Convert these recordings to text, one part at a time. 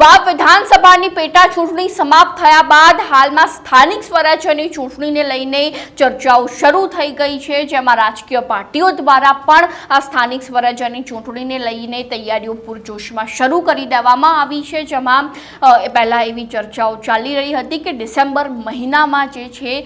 વાવ વિધાનસભાની પેટા ચૂંટણી સમાપ્ત થયા બાદ હાલમાં સ્થાનિક સ્વરાજ્યની ચૂંટણીને લઈને ચર્ચાઓ શરૂ થઈ ગઈ છે. જેમાં રાજકીય પાર્ટીઓ દ્વારા પણ આ સ્થાનિક સ્વરાજ્યની ચૂંટણીને લઈને તૈયારીઓ પૂરજોશમાં શરૂ કરી દેવામાં આવી છે. જેમાં પહેલાં એવી ચર્ચાઓ ચાલી રહી હતી કે ડિસેમ્બર મહિનામાં જે છે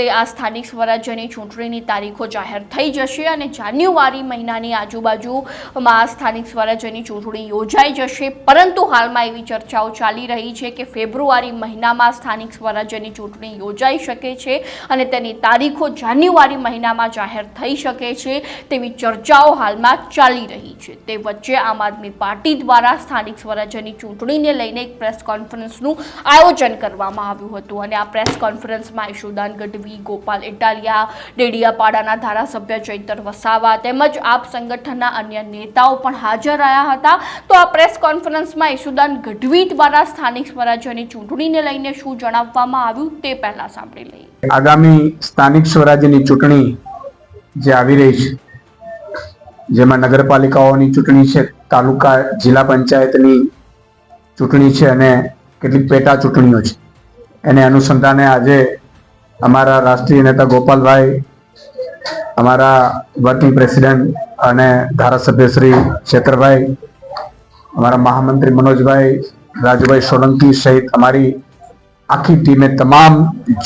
તે આ સ્થાનિક સ્વરાજ્યની ચૂંટણીની તારીખો જાહેર થઈ જશે અને જાન્યુઆરી મહિનાની આજુબાજુમાં આ સ્થાનિક સ્વરાજ્યની ચૂંટણી યોજાઈ જશે. પરંતુ હાલમાં એવી ચર્ચાઓ ચાલી રહી છે કે ફેબ્રુઆરી મહિનામાં સ્થાનિક સ્વરાજ્યની ચૂંટણી યોજાઈ શકે છે અને તેની તારીખો જાન્યુઆરી મહિનામાં જાહેર થઈ શકે છે તેવી ચર્ચાઓ હાલમાં ચાલી રહી છે. તે વચ્ચે આમ આદમી પાર્ટી દ્વારા સ્થાનિક સ્વરાજ્યની ચૂંટણીને લઈને એક પ્રેસ કોન્ફરન્સનું આયોજન કરવામાં આવ્યું હતું અને આ પ્રેસ કોન્ફરન્સમાં યશુદાન ગઢવી, ગોપાલ ઇટાલિયા, ડેડિયાપાડાના ધારાસભ્ય ચૈતર વસાવા તેમજ આપ સંગઠનના અન્ય નેતાઓ પણ હાજર રહ્યા હતા. તો આ પ્રેસ કોન્ફરન્સમાં યશુદાન ગઢવી દ્વારા સ્થાનિક સ્વરાજ્યની ચૂંટણીને લઈને શું જણાવવામાં આવ્યું તે પહેલા સાંભળી લઈએ. આગામી સ્થાનિક સ્વરાજ્યની ચૂંટણી જે આવી રહી છે, જેમાં નગરપાલિકાઓની ચૂંટણી છે, તાલુકા, જિલ્લા પંચાયતની ચૂંટણી છે અને કેટલીક પેટા ચૂંટણીઓ છે. એને અનુસંધાને આજે અમારા રાષ્ટ્રીય નેતા ગોપાલભાઈ, અમારા વર્કિંગ પ્રેસિડેન્ટ અને ધારાસભ્ય શ્રી શેખરભાઈ અમારા મહામંત્રી મનોજભાઈ, રાજુભાઈ સોલંકી સહિત અમારી આખી ટીમે તમામ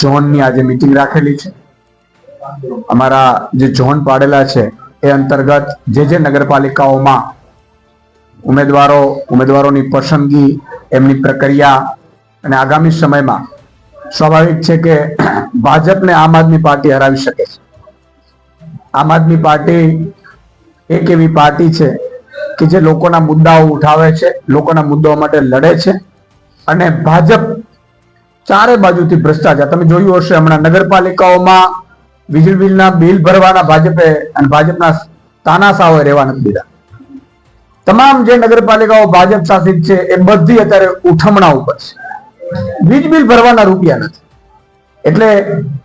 ઝોનની આજે મિટિંગ રાખેલી છે. અમારા જે ઝોન પાડેલા છે, એ અંતર્ગત જે જે નગરપાલિકાઓમાં ઉમેદવારો, ઉમેદવારોની પસંદગી, એમની પ્રક્રિયા અને આગામી સમયમાં સ્વાભાવિક છે કે ભાજપને આમ આદમી પાર્ટી હરાવી શકે છે. આમ આદમી પાર્ટી એક એવી પાર્ટી છે કે જે લોકોના મુદ્દાઓ ઉઠાવે છે, લોકોના મુદ્દાઓ માટે લડે છે અને ભાજપ ચારે બાજુથી ભ્રષ્ટાચાર. તમે જોયું હશે હમણાં નગરપાલિકાઓમાં વીજળી બિલના બિલ ભરવાના ભાજપે અને ભાજપના તાનાશાઓએ રહેવા નથી દીધા. તમામ જે નગરપાલિકાઓ ભાજપ શાસિત છે એ બધી અત્યારે ઉઠમણા ઉપર છે. વીજ બિલ ભરવાના રૂપિયા નથી. એટલે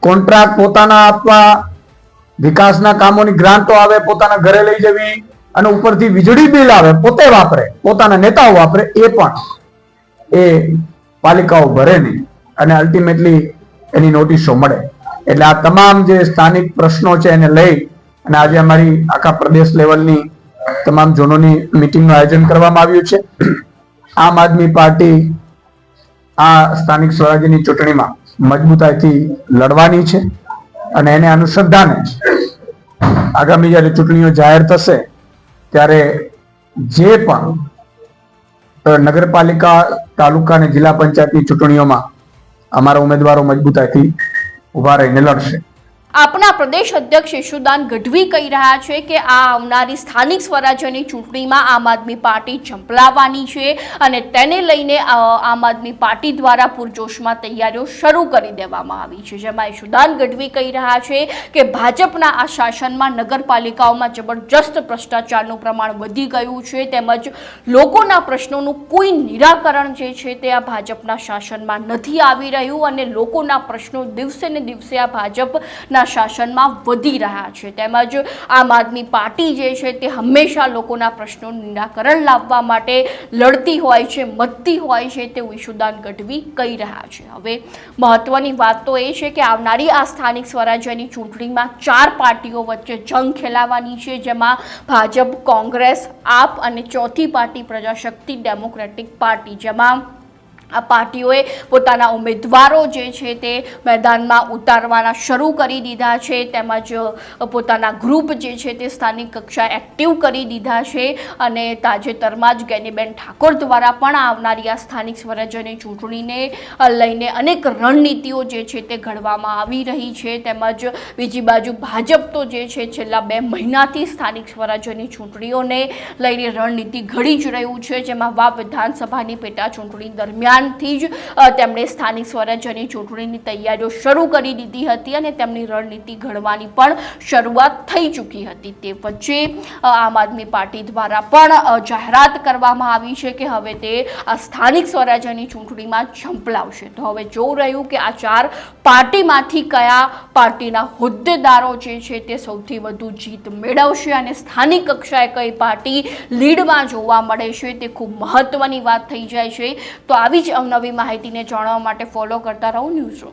કોન્ટ્રાક્ટ પોતાના આપવા, વિકાસના કામોની ગ્રાન્ટો આવે, પોતાના ઘરે લઈ જવી અને ઉપરથી વીજળી બિલ આવે, પોતે વાપરે, પોતાના નેતાઓ વાપરે, એ પણ એ પાલિકાઓ ભરે નહીં. અને અલ્ટિમેટલી એની નોટિસો મળે. એટલે આ તમામ જે સ્થાનિક પ્રશ્નો છે એને લઈ અને આજે અમારી આખા પ્રદેશ લેવલની તમામ ઝોનોની મિટિંગનું આયોજન કરવામાં આવ્યું છે. આમ આદમી પાર્ટી આ સ્થાનિક સ્વરાજ્યની ચૂંટણીમાં મજબૂતાઈથી લડવાની છે અને એને અનુસંધાને આગામી જ્યારે ચૂંટણીઓ જાહેર થશે ત્યારે જે પણ નગરપાલિકા તાલુકા અને જિલ્લા પંચાયતની ચૂંટણીઓમાં અમારા ઉમેદવારો મજબૂતાઈથી ઊભા રહીને લડશે. આપના પ્રદેશ અધ્યક્ષ યશુદાન ગઢવી કહી રહ્યા છે કે આ આવનારી સ્થાનિક સ્વરાજ્યની ચૂંટણીમાં આમ આદમી પાર્ટી ઝંપલાવવાની છે અને તેને લઈને આમ આદમી પાર્ટી દ્વારા પૂરજોશમાં તૈયારીઓ શરૂ કરી દેવામાં આવી છે. જેમાં યશુદાન ગઢવી કહી રહ્યા છે કે ભાજપના આ શાસનમાં નગરપાલિકાઓમાં જબરજસ્ત ભ્રષ્ટાચારનું પ્રમાણ વધી ગયું છે તેમજ લોકોના પ્રશ્નોનું કોઈ નિરાકરણ જે છે તે આ ભાજપના શાસનમાં નથી આવી રહ્યું અને લોકોના પ્રશ્નો દિવસે ને દિવસે આ ભાજપના શાસનમાં વધી રહ્યા છે. તેમજ આમ આદમી પાર્ટી જે છે તે હંમેશા લોકોના પ્રશ્નોનું નિરાકરણ લાવવા માટે લડતી હોય છે, મતતી હોય છે તેવું ઈશુદાન ગઢવી કહી રહ્યા છે. હવે મહત્વની વાત તો એ છે કે આવનારી આ સ્થાનિક સ્વરાજ્યની ચૂંટણીમાં ચાર પાર્ટીઓ વચ્ચે જંગ ખેલાવાની છે, જેમાં ભાજપ, કોંગ્રેસ, આપ અને ચોથી પાર્ટી પ્રજાશક્તિ ડેમોક્રેટિક પાર્ટી, જેમાં આ પાર્ટીઓએ પોતાના ઉમેદવારો જે છે તે મેદાનમાં ઉતારવાના શરૂ કરી દીધા છે, તેમજ પોતાના ગ્રુપ જે છે તે સ્થાનિક કક્ષાએ એક્ટિવ કરી દીધા છે અને તાજેતરમાં જ ગેનીબેન ઠાકોર દ્વારા પણ આવનારી આ સ્થાનિક સ્વરાજ્યની ચૂંટણીને લઈને અનેક રણનીતિઓ જે છે તે ઘડવામાં આવી રહી છે, તેમજ બીજી બાજુ ભાજપ તો જે છે છેલ્લા બે મહિનાથી સ્થાનિક સ્વરાજ્યની ચૂંટણીઓને લઈને રણનીતિ ઘડી જ રહ્યું છે, જેમાં વા વિધાનસભાની પેટા ચૂંટણી દરમિયાન દરમિયાનથી જ તેમણે સ્થાનિક સ્વરાજ્યની ચૂંટણીની તૈયારીઓ શરૂ કરી દીધી હતી અને તેમની રણનીતિ ઘડવાની પણ શરૂઆત થઈ ચૂકી હતી. તે વચ્ચે આમ આદમી પાર્ટી દ્વારા પણ જાહેરાત કરવામાં આવી છે કે હવે તે આ સ્થાનિક સ્વરાજ્યની ચૂંટણીમાં ઝંપલાવશે. તો હવે જોવું રહ્યું કે આ ચાર પાર્ટીમાંથી કયા પાર્ટીના હોદ્દેદારો જે છે તે સૌથી વધુ જીત મેળવશે અને સ્થાનિક કક્ષાએ કઈ પાર્ટી લીડમાં જોવા મળે છે તે ખૂબ મહત્વની વાત થઈ જાય છે. તો આવી અવનવી માહિતીને જાણવા માટે ફોલો કરતા રહો ન્યૂઝ રૂમ